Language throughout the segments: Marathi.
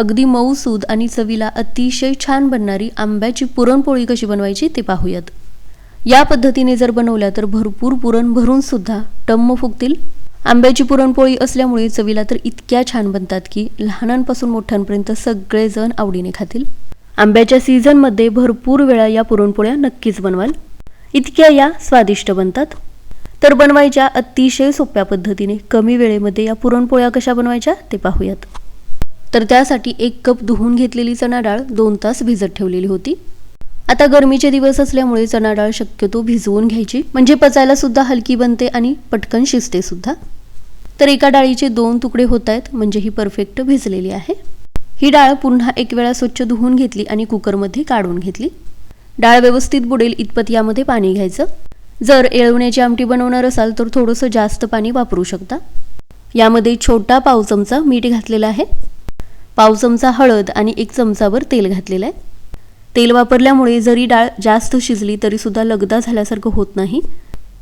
अगदी मऊसूद आणि चवीला अतिशय छान बनणारी आंब्याची पुरणपोळी कशी बनवायची ते पाहूयात. या पद्धतीने जर बनवल्या तर भरपूर पुरण भरून सुद्धा टम्म फुगतील. आंब्याची पुरणपोळी असल्यामुळे चवीला तर इतक्या छान बनतात की लहानांपासून मोठ्यांपर्यंत सगळेजण आवडीने खातील. आंब्याच्या सीझनमध्ये भरपूर वेळा या पुरणपोळ्या नक्कीच बनवाल. इतक्या या स्वादिष्ट बनतात. तर बनवायच्या अतिशय सोप्या पद्धतीने कमी वेळेमध्ये या पुरणपोळ्या कशा बनवायच्या ते पाहूयात. तर त्यासाठी एक कप धुवून घेतलेली चणा डाळ दोन तास भिजत ठेवलेली होती. आता गरमीचे दिवस असल्यामुळे चणा डाळ शक्यतो भिजवून घ्यायची म्हणजे पचायला सुद्धा हलकी बनते आणि पटकन शिजते सुद्धा. तर एका डाळीचे दोन तुकडे होत आहेत म्हणजे ही परफेक्ट भिजलेली आहे. ही डाळ पुन्हा एक वेळा स्वच्छ धुवून घेतली आणि कुकरमध्ये काढून घेतली. डाळ व्यवस्थित बुडेल इतपत यामध्ये पाणी घ्यायचं. जर येळवण्याची आमटी बनवणार असाल तर थोडंसं जास्त पाणी वापरू शकता. यामध्ये छोटा पाव चमचा मीठ घातलेला आहे. पाव चमचा हळद आणि एक चमचावर तेल घातलेलं आहे. तेल वापरल्यामुळे जरी डाळ जास्त शिजली तरीसुद्धा लगदा झाल्यासारखं होत नाही.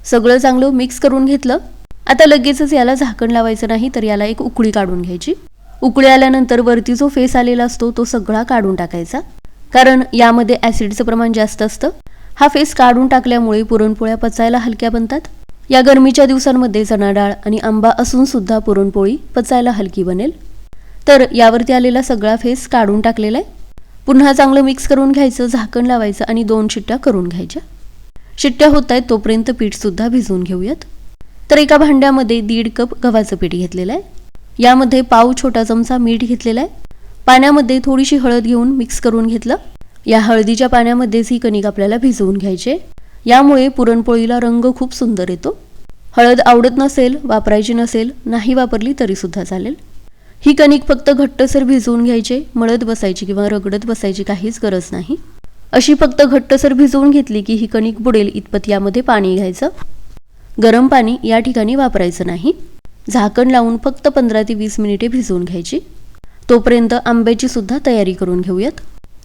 सगळं चांगलं मिक्स करून घेतलं. आता लगेचच याला झाकण लावायचं नाही तर याला एक उकळी काढून घ्यायची. उकळी आल्यानंतर वरती जो फेस आलेला असतो तो सगळा काढून टाकायचा. कारण यामध्ये ॲसिडचं प्रमाण जास्त असतं. हा फेस काढून टाकल्यामुळे पुरणपोळ्या पचायला हलक्या बनतात. या गरमीच्या दिवसांमध्ये चणा डाळ आणि आंबा असूनसुद्धा पुरणपोळी पचायला हलकी बनेल. तर यावरती आलेला सगळा फेस काढून टाकलेला आहे. पुन्हा चांगलं मिक्स करून घ्यायचं झाकण लावायचं आणि दोन शिट्ट्या करून घ्यायच्या. शिट्ट्या होत आहेत तोपर्यंत पीठसुद्धा भिजवून घेऊयात. तर एका भांड्यामध्ये दीड कप गव्हाचं पीठ घेतलेलं आहे. यामध्ये पाव छोटा चमचा मीठ घेतलेला आहे. पाण्यामध्ये थोडीशी हळद घेऊन मिक्स करून घेतलं. या हळदीच्या पाण्यामध्येच ही कणिक आपल्याला भिजवून घ्यायचे. यामुळे पुरणपोळीला रंग खूप सुंदर येतो. हळद आवडत नसेल वापरायची नसेल नाही वापरली तरी सुद्धा चालेल. ही कणिक फक्त घट्टसर भिजवून घ्यायचे मळत बसायची किंवा रगडत बसायची काहीच गरज नाही. अशी फक्त घट्टसर भिजवून घेतली की ही कणिक बुडेल इतपत यामध्ये पाणी घ्यायचं. गरम पाणी या ठिकाणी वापरायचं नाही. झाकण लावून फक्त पंधरा ते वीस मिनिटे भिजवून घ्यायची. तोपर्यंत आंब्याची सुद्धा तयारी करून घेऊयात.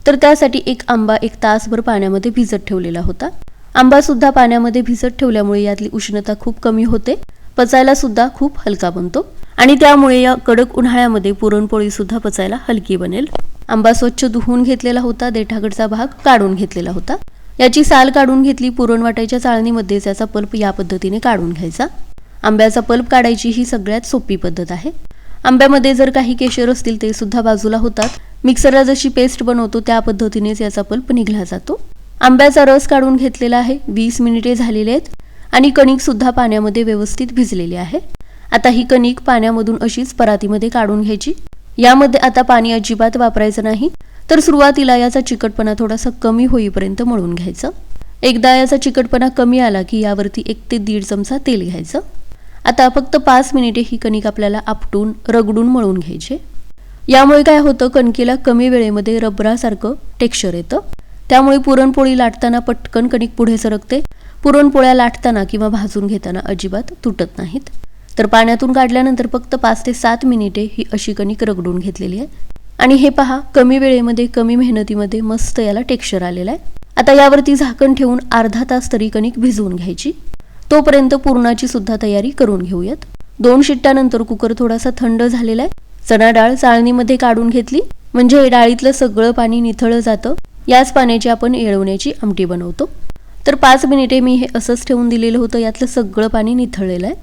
तर त्यासाठी एक आंबा एक तासभर पाण्यामध्ये भिजत ठेवलेला होता. आंबा सुद्धा पाण्यामध्ये भिजत ठेवल्यामुळे यातली उष्णता खूप कमी होते. पचायला सुद्धा खूप हलका बनतो. आणि त्यामुळे या कडक उन्हाळ्यामध्ये पुरणपोळी सुद्धा पचायला हलकी बनेल. आंबा स्वच्छ धुवून घेतलेला होता देठाकडचा भाग काढून घेतलेला होता. याची साल काढून घेतली पुरण वाटायच्या चाळणीमध्ये त्याचा पल्प या पद्धतीने काढून घ्यायचा. आंब्याचा पल्प काढायची ही सगळ्यात सोपी पद्धत आहे. आंब्यामध्ये जर काही केशर असतील ते सुद्धा बाजूला होतात. मिक्सरला जशी पेस्ट बनवतो त्या पद्धतीनेच याचा पल्प निघला जातो. आंब्याचा रस काढून घेतलेला आहे. वीस मिनिटे झालेले आहेत. आणि कणिक सुद्धा पाण्यामध्ये व्यवस्थित भिजलेली आहे. आता ही कणिक पाण्यामधून अशीच परातीमध्ये काढून घ्यायची. यामध्ये आता पाणी अजिबात वापरायचं नाही तर सुरुवातीला याचा चिकटपणा थोडासा कमी होईपर्यंत मळून घ्यायचं. एकदा याचा चिकटपणा कमी आला की यावरती एक ते दीड चमचा तेल घ्यायचं. आता फक्त पाच मिनिटे ही कणिक आपल्याला आपटून रगडून मळून घ्यायचे. यामुळे काय होतं कणकेला कमी वेळेमध्ये रबरासारखं टेक्स्चर येतं. त्यामुळे पुरणपोळी लाटताना पटकन कणिक पुढे सरकते पुरणपोळ्या लाटताना किंवा भाजून घेताना अजिबात तुटत नाहीत. तर पाण्यातून काढल्यानंतर फक्त पाच ते सात मिनिटे ही अशी कणिक रगडून घेतलेली आहे. आणि हे पहा कमी वेळेमध्ये कमी मेहनतीमध्ये मस्त याला टेक्स्चर आलेलं आहे. आता यावरती झाकण ठेवून अर्धा तास तरी कणिक भिजवून घ्यायची. तोपर्यंत पुरणाची सुद्धा तयारी करून घेऊयात. दोन शिट्ट्यानंतर कुकर थोडासा थंड झालेला आहे. चणा डाळ चाळणीमध्ये काढून घेतली. म्हणजे डाळीतलं सगळं पाणी निथळलं जातं. याच पाण्याची आपण येळवण्याची आमटी बनवतो. तर पाच मिनिटे मी हे असंच ठेवून दिलेलं होतं. यातलं सगळं पाणी निथळलेलं आहे.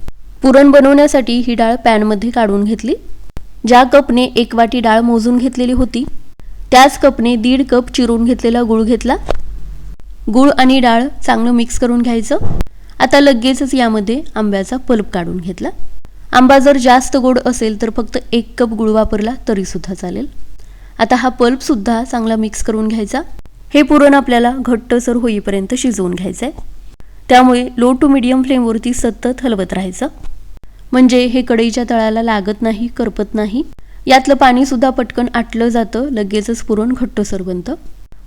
पुरण बनवण्यासाठी ही डाळ पॅनमध्ये काढून घेतली. ज्या कपने एक वाटी डाळ मोजून घेतलेली होती त्याच कपने दीड कप चिरून घेतलेला गुळ घेतला. गुळ आणि डाळ चांगलं मिक्स करून घ्यायचं. आता लगेचच यामध्ये आंब्याचा पल्प काढून घेतला. आंबा जर जास्त गोड असेल तर फक्त एक कप गुळ वापरला तरी सुद्धा चालेल. आता हा पल्प सुद्धा चांगला मिक्स करून घ्यायचा. हे पुरण आपल्याला घट्टसर होईपर्यंत शिजवून घ्यायचं आहे त्यामुळे लो टू मिडियम फ्लेमवरती सतत हलवत राहायचं. म्हणजे हे कढईच्या तळाला लागत नाही करपत नाही. यातलं पाणी सुद्धा पटकन आटलं जातं लगेचच पुरण घट्टसर बनतं.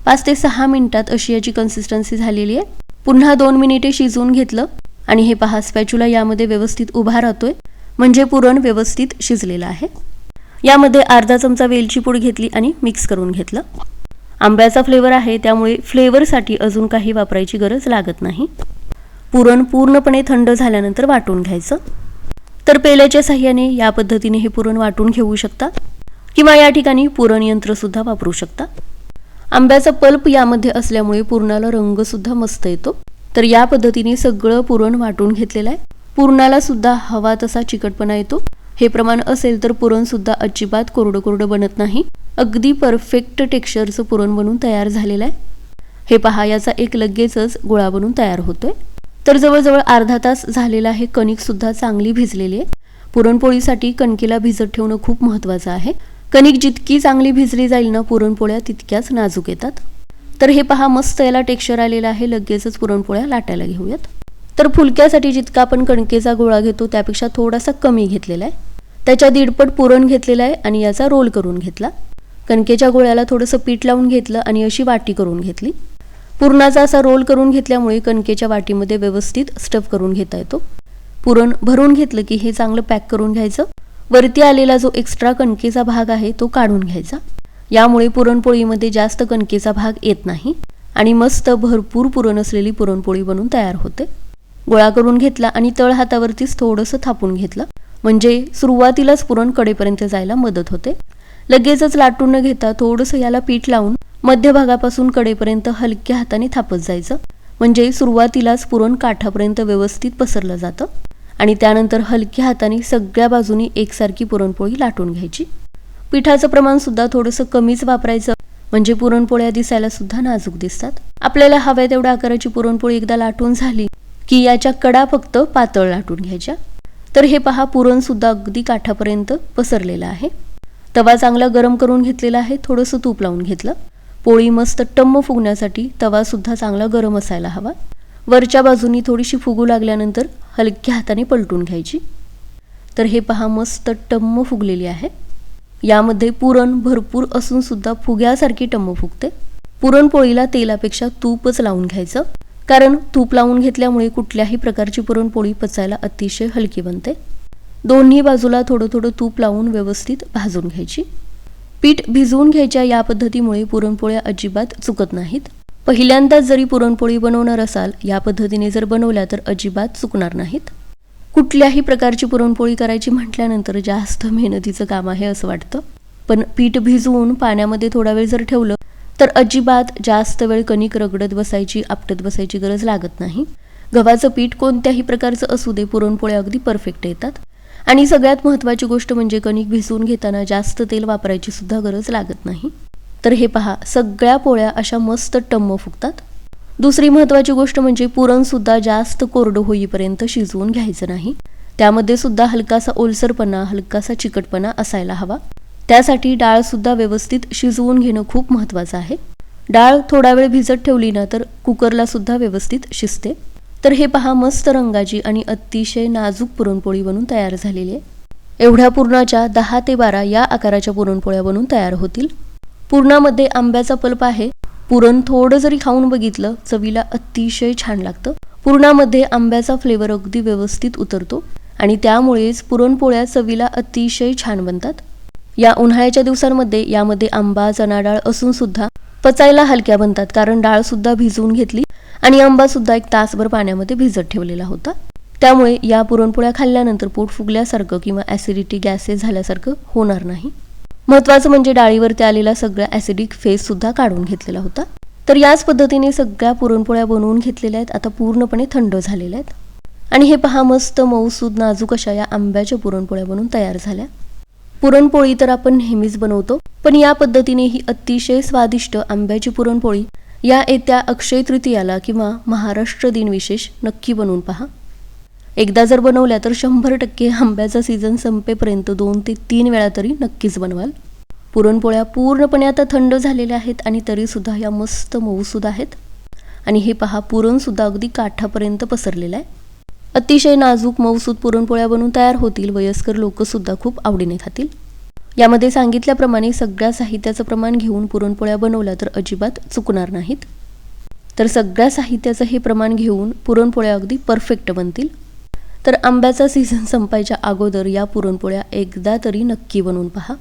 पाच ते सहा मिनिटात अशी याची कन्सिस्टन्सी झालेली आहे. पुन्हा दोन मिनिटे शिजवून घेतलं आणि हे पहा स्पॅच्युला यामध्ये व्यवस्थित उभा राहतोय. म्हणजे पुरण व्यवस्थित शिजलेलं आहे. यामध्ये अर्धा चमचा वेलची पूड घेतली आणि मिक्स करून घेतलं. आंब्याचा फ्लेवर आहे त्यामुळे फ्लेवरसाठी अजून काही वापरायची गरज लागत नाही. पुरण पूर्णपणे थंड झाल्यानंतर वाटून घ्यायचं. तर पेल्याच्या साह्याने या पद्धतीने हे पुरण वाटून घेऊ शकता किंवा या ठिकाणी पुरण यंत्रसुद्धा वापरू शकता. आंब्याचा पल्प यामध्ये असल्यामुळे पुरणाला रंग सुद्धा मस्त येतो. तर या पद्धतीने सगळं पुरण वाटून घेतलेलं आहे. पुरणाला सुद्धा हवा तसा चिकटपणा येतो. हे प्रमाण असेल तर पुरणसुद्धा अजिबात कोरडं कोरडं बनत नाही. अगदी परफेक्ट टेक्स्चरचं पुरण बनून तयार झालेलं आहे. हे पहा याचा एक लगेचच गोळा बनून तयार होतोय. तर जवळजवळ अर्धा तास झालेला आहे कणिक सुद्धा चांगली भिजलेली आहे. पुरणपोळीसाठी कणकेला भिजत ठेवणं खूप महत्वाचं आहे. कणिक जितकी चांगली भिजली जाईल ना पुरणपोळ्या तितक्याच नाजूक येतात. तर हे पहा मस्त याला टेक्स्चर आलेलं आहे लगेचच पुरणपोळ्या लाटायला घेऊयात. तर फुलक्यासाठी जितका आपण कणकेचा गोळा घेतो त्यापेक्षा थोडासा कमी घेतलेला आहे. त्याच्या दीडपट पुरण घेतलेला आहे आणि याचा रोल करून घेतला. कणकेच्या गोळ्याला थोडंसं पीठ लावून घेतलं आणि अशी वाटी करून घेतली. पुरणाचा असा रोल करून घेतल्यामुळे कणकेच्या वाटीमध्ये व्यवस्थित स्टफ करून घेता येतो. पुरण भरून घेतलं की हे चांगलं पॅक करून घ्यायचं. वरती आलेला जो एक्स्ट्रा कणकेचा भाग आहे तो काढून घ्यायचा. यामुळे पुरणपोळीमध्ये जास्त कणकेचा भाग येत नाही आणि मस्त भरपूर पुरण असलेली पुरणपोळी बनून तयार होते. गोळा करून घेतला आणि तळ हातावरतीच थोडंसं थापून घेतलं. म्हणजे सुरुवातीलाच पुरण कडेपर्यंत जायला मदत होते. लगेचच लाटून न घेता थोडंसं याला पीठ लावून मध्यभागापासून कडेपर्यंत हलक्या हाताने थापत जायचं. म्हणजे सुरुवातीलाच पुरण काठापर्यंत व्यवस्थित पसरलं जातं आणि त्यानंतर हलक्या हाताने सगळ्या बाजूनी एकसारखी पुरणपोळी लाटून घ्यायची. पिठाचं प्रमाण सुद्धा थोडंसं कमीच वापरायचं. म्हणजे पुरणपोळ्या दिसायला सुद्धा नाजूक दिसतात. आपल्याला हव्या तेवढ्या आकाराची पुरणपोळी एकदा लाटून झाली की याच्या कडा फक्त पातळ लाटून घ्यायच्या. तर हे पहा पुरण सुद्धा अगदी काठापर्यंत पसरलेलं आहे. तवा चांगला गरम करून घेतलेला आहे थोडंसं तूप लावून घेतलं. पोळी मस्त टम्म फुगण्यासाठी तवा सुद्धा चांगला गरम असायला हवा. वरच्या बाजूनी थोडीशी फुगू लागल्यानंतर हलक्या हाताने पलटून घ्यायची. तर हे पहा मस्त टम्म फुगलेली आहे. यामध्ये पुरण भरपूर असून सुद्धा फुग्यासारखी टम्म फुगते. पुरणपोळीला तेलापेक्षा तूपच लावून घ्यायचं. कारण तूप लावून घेतल्यामुळे कुठल्याही प्रकारची पुरणपोळी पचायला अतिशय हलकी बनते. दोन्ही बाजूला थोडं थोडं तूप लावून व्यवस्थित भाजून घ्यायची. पीठ भिजवून घ्यायच्या या पद्धतीमुळे पुरणपोळ्या अजिबात चुकत नाहीत. पहिल्यांदाच जरी पुरणपोळी बनवणार असाल या पद्धतीने जर बनवल्या तर अजिबात चुकणार नाहीत. कुठल्याही प्रकारची पुरणपोळी करायची म्हटल्यानंतर जास्त मेहनतीचं काम आहे असं वाटतं. पण पीठ भिजवून पाण्यामध्ये थोडा वेळ जर ठेवलं तर अजिबात जास्त वेळ कणिक रगडत बसायची आपटत बसायची गरज लागत नाही. गव्हाचं पीठ कोणत्याही प्रकारचं असू दे पुरणपोळ्या अगदी परफेक्ट येतात. आणि सगळ्यात महत्त्वाची गोष्ट म्हणजे कणिक भिजवून घेताना जास्त तेल वापरायची सुद्धा गरज लागत नाही. तर हे पहा सगळ्या पोळ्या अशा मस्त टम्म फुगतात. दुसरी महत्त्वाची गोष्ट म्हणजे पुरणसुद्धा जास्त कोरडं होईपर्यंत शिजवून घ्यायचं नाही. त्यामध्ये सुद्धा हलकासा ओलसरपणा हलकासा चिकटपणा असायला हवा. त्यासाठी डाळसुद्धा व्यवस्थित शिजवून घेणं खूप महत्त्वाचं आहे. डाळ थोडा वेळ भिजत ठेवली ना तर कुकरला सुद्धा व्यवस्थित शिजते. तर हे पहा मस्त रंगाची आणि अतिशय नाजूक पुरणपोळी बनून तयार झालेली आहे. एवढ्या पुरणाच्या दहा ते बारा या आकाराच्या पुरणपोळ्या बनून तयार होतील. पुरणामध्ये आंब्याचा पल्प आहे. पुरण थोडं जरी खाऊन बघितलं चवीला अतिशय छान लागतं. पुरणामध्ये आंब्याचा फ्लेवर अगदी व्यवस्थित उतरतो आणि त्यामुळेच पुरणपोळ्या चवीला अतिशय छान बनतात. या उन्हाळ्याच्या दिवसांमध्ये यामध्ये आंबा चना डाळ असून सुद्धा पचायला हलक्या बनतात कारण डाळ सुद्धा भिजवून घेतली आणि आंबा सुद्धा एक तासभर पाण्यामध्ये भिजत ठेवलेला होता. त्यामुळे या पुरणपोळ्या खाल्ल्यानंतर पोट फुगल्यासारखं किंवा ॲसिडिटी गॅसेस झाल्यासारखं होणार नाही. महत्वाचं म्हणजे डाळीवरती आलेला सगळा ॲसिडिक फेस सुद्धा काढून घेतलेला होता. तर याच पद्धतीने सगळ्या पुरणपोळ्या बनवून घेतलेल्या आहेत. आता पूर्णपणे थंड झालेल्या आहेत. आणि हे पहा मस्त मऊसूद नाजूक अशा या आंब्याच्या पुरणपोळ्या बनवून तयार झाल्या. पुरणपोळी तर आपण नेहमीच बनवतो पण या पद्धतीने ही अतिशय स्वादिष्ट आंब्याची पुरणपोळी या येत्या अक्षय तृतीयाला किंवा महाराष्ट्र दिन विशेष नक्की बनवून पहा. एकदा जर बनवल्या तर शंभर टक्के आंब्याचा सीझन संपेपर्यंत दोन ते तीन वेळा तरी नक्कीच बनवाल. पुरणपोळ्या पूर्णपणे आता थंड झालेल्या आहेत आणि तरीसुद्धा या मस्त मऊसूद आहेत. आणि हे पहा पुरणसुद्धा अगदी काठापर्यंत पसरलेलं आहे. अतिशय नाजूक मऊसूद पुरणपोळ्या बनवून तयार होतील वयस्कर लोकसुद्धा खूप आवडीने खातील. यामध्ये सांगितल्याप्रमाणे सगळ्या साहित्याचं प्रमाण घेऊन पुरणपोळ्या बनवल्या तर अजिबात चुकणार नाहीत. तर सगळ्या साहित्याचं हे प्रमाण घेऊन पुरणपोळ्या अगदी परफेक्ट बनतील. तर आंब्याचा सीझन संपायच्या अगोदर या पुरणपोळ्या एकदा तरी नक्की बनवून पहा.